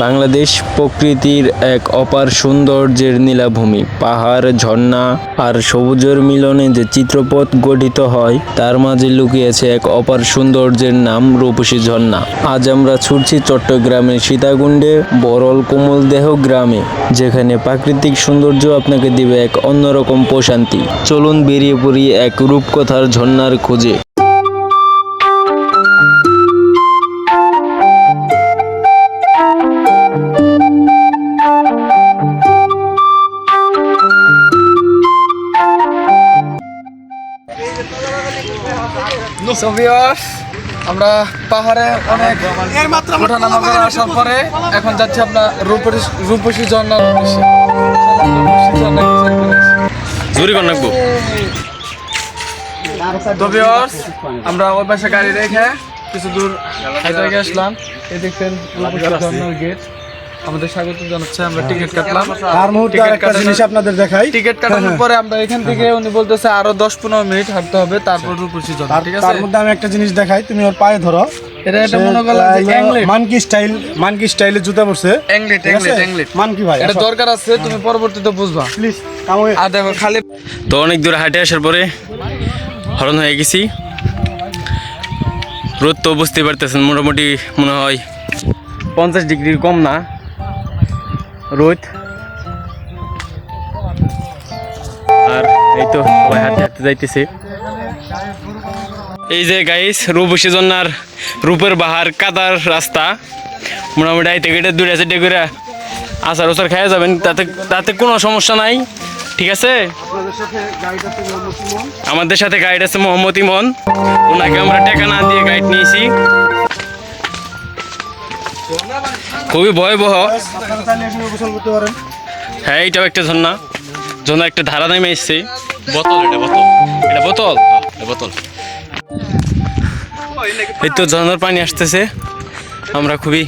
বাংলাদেশ প্রকৃতির এক অপার সৌন্দর্যের নীলাভূমি। পাহাড়, ঝর্ণা আর সবুজের মিলনে যে চিত্রপথ গঠিত হয়, তার মাঝে লুকিয়েছে এক অপার সৌন্দর্যের নাম রূপসী ঝর্ণা। আজ আমরা ছুটছি চট্টগ্রামের সীতাকুণ্ডে বরল কোমলদেহ গ্রামে, যেখানে প্রাকৃতিক সৌন্দর্য আপনাকে দিবে এক অন্যরকম প্রশান্তি। চলুন বেরিয়ে পড়ি এক রূপকথার ঝর্ণার খোঁজে। আমরা পাহাড়ে অনেক ওঠানামা করে আসার পরে এখন যাচ্ছি আমরা রূপসী ঝর্ণা। জুরি তো আমরা ওই পাশে গাড়ি রেখে কিছু দূর এই দেখছেন রূপসী ঝর্ণার গেট আমাদের স্বাগত জানাচ্ছে আমরা টিকিট কাটলাম। তার মুহূর্তে টিকিট একটা জিনিস আপনাদের দেখাই। টিকিট কাটানোর পরে আমরা এখান থেকে উনি বলতেছে আরও দশ পনেরো মিনিট হাঁটতে হবে তারপর রূপসী তার ঠিক তার মধ্যে আমি একটা জিনিস দেখাই তুমি ওর পায়ে ধরো। এটা এটা মনে করলাম যে অ্যাংলেট। মানকি স্টাইল মানকি স্টাইলে জুতা পরছে। Anklet anklet anklet. মানকি ভাই এটা দরকার আছে তুমি পরবর্তীতে বুঝবা। প্লিজ কামে আর দেখো খালি তো অনেক দূরে হাঁটে আসার পরে হরণ হয়ে গেছি। রোদ তো বুঝতে পারতেছেন মোটামুটি মনে হয় পঞ্চাশ ডিগ্রির কম না। রোদ আর এই তো হাঁটতে হাঁটতে যাইতেছে। এই যে গাইস রূপসী জন্নার রূপের বাহার কাদার রাস্তা। মোটামুটি আইতে গেটে দূরে আছে করে আচার ওচার খাওয়া যাবেন, তাতে তাতে কোনো সমস্যা নাই। ঠিক আছে? আমাদের সাথে গাইড আছে মোহাম্মদ ইমন। ওনাকে আমরা টাকা না দিয়ে গাইড নিয়েছি। খুবই ভয়াবহ। হ্যাঁ এইটাও একটা ঝর্ণা। ঝর্ণা একটা ধারা নেমে এসছে। বোতল এটা বোতল। এটা বোতল? বোতল। এই তো ঝর্ণার পানি আসতেছে। আমরা খুবই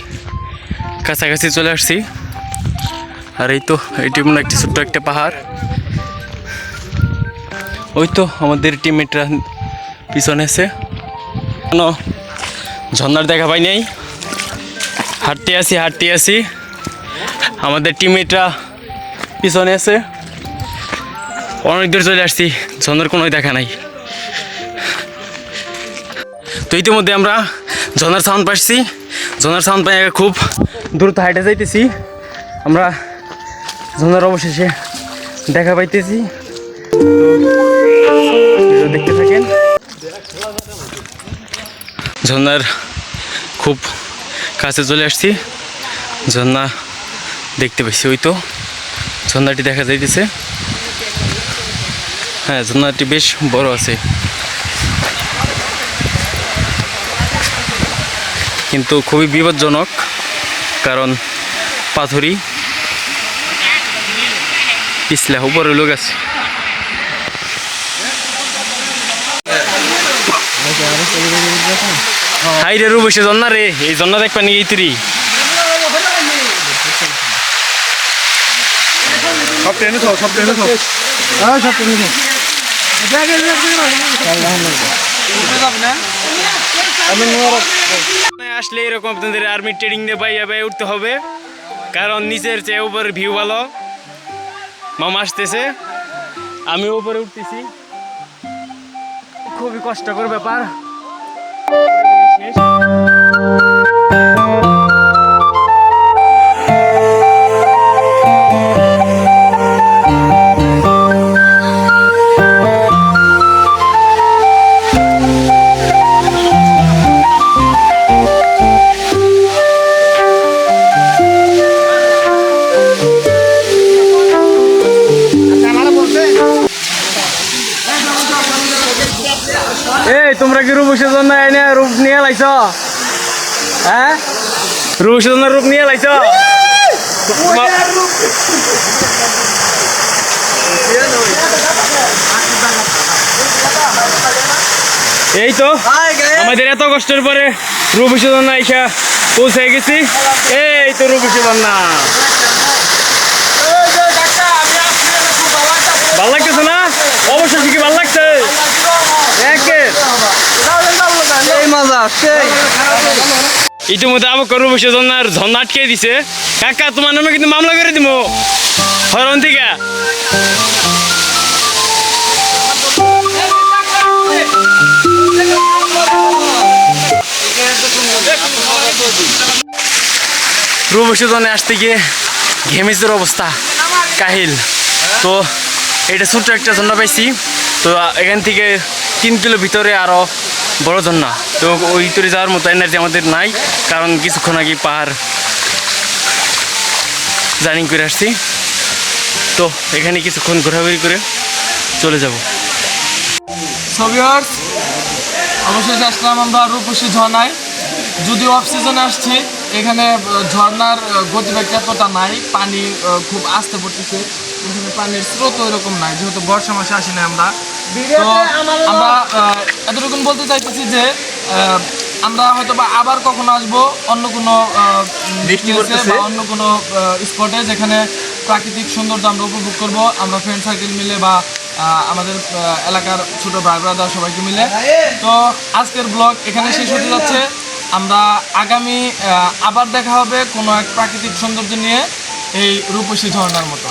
কাছাকাছি চলে আসছি। আর এই তো এটি মনে একটি ছোট্ট একটা পাহাড়। ওই তো আমাদের টিমমেটরা পিছনে আছে কোনো ঝর্ণার দেখা পাই নাই। হাঁটতে আসি হাঁটতে আসি। আমাদের টিমমেটরা পিছনে আছে। অনেক দূর চলে আসছি ঝর্ণার কোনো দেখা নাই। তো ইতিমধ্যে আমরা ঝর্ণার সাউন্ড পাচ্ছি ঝর্ণার সাউন্ড পাই খুব দ্রুত হাইটে যাইতেছি। আমরা ঝর্ণার অবশেষে দেখা পাইতেছি। দেখতে থাকেন। ঝর্ণার খুব কাছে চলে আসছি। ঝর্ণা দেখতে পাচ্ছি ওই তো। ঝর্ণাটি দেখা যাইতেছে। হ্যাঁ ঝর্ণাটি বেশ বড় আছে। কিন্তু খুবই বিপজ্জনক, কারণ পাথরি পিছলে উপরে লোক আছে। হাই রে রূপসে জন্না রে এই জন্না দেখবা নি এই তুরি সব হ্যাঁ সব আসলে এরকম আপনাদের আর্মি ট্রেনিং দিয়ে বাইয়া বাইয়া উঠতে হবে কারণ নিচের চেয়ে উপরের ভিউ ভালো। মামা আসতেছে আমি উপরে উঠতেছি। খুবই কষ্টকর ব্যাপার। শেষ। এই, তোমরা কি রূপসের জন্য এনে রূপ নিয়ে লাইছ? হ্যাঁ? রূপসের জন্য রূপ নিয়ে লাইছ? এই তো, আমাদের এত কষ্টের পরে রূপসী জন্য আইসা পৌঁছে গেছি। এই তো রূপসী জন্না ভালো লাগতেছে না অবশ্যই কি ভালো লাগছে একে এই মজা সেই ইতিমধ্যে আমার করব বসে ঝর্ণা আটকে দিছে। কাকা তোমার নামে কিন্তু মামলা করে দিব হরণ থেকে। রূপসী আসতে গিয়ে ঘেমেজের অবস্থা। কাহিল। তো, এটা ছোট্ট একটা ঝর্ণা পাইছি। তো এখান থেকে তিন কিলো ভিতরে আরও বড় ঝর্ণা। তো ওই ভিতরে যাওয়ার মতো এনার্জি আমাদের নাই, কারণ কিছুক্ষণ আগে পাহাড় জার্নিং করে আসছি। তো, এখানে কিছুক্ষণ ঘোরাঘুরি করে চলে যাব। অবশেষে আসলাম আমরা রূপসী ঝর্ণায়। যদিও অফ সিজনে আসছি এখানে আহ, গতিবেগ এতটা নাই পানি খুব আস্তে পড়তেছে। এখানে পানির স্রোত ওইরকম নাই যেহেতু বর্ষা মাসে আসি না আমরা। তো আমরা আহ, এতটুকুন বলতে চাইতেছি যে আহ, আমরা হয়তো বা আবার কখনো আসব অন্য কোনো অন্য কোনো স্পটে যেখানে প্রাকৃতিক সৌন্দর্য আমরা উপভোগ করব। আমরা ফ্রেন্ড সার্কেল মিলে বা আহ, আমাদের এলাকার ছোট ভাই ব্রাদার সবাইকে মিলে। তো আজকের ব্লগ এখানে শেষ হতে যাচ্ছে। আমরা আগামী আবার দেখা হবে কোনো এক প্রাকৃতিক সৌন্দর্য নিয়ে এই রূপসী ঝর্ণার মতো।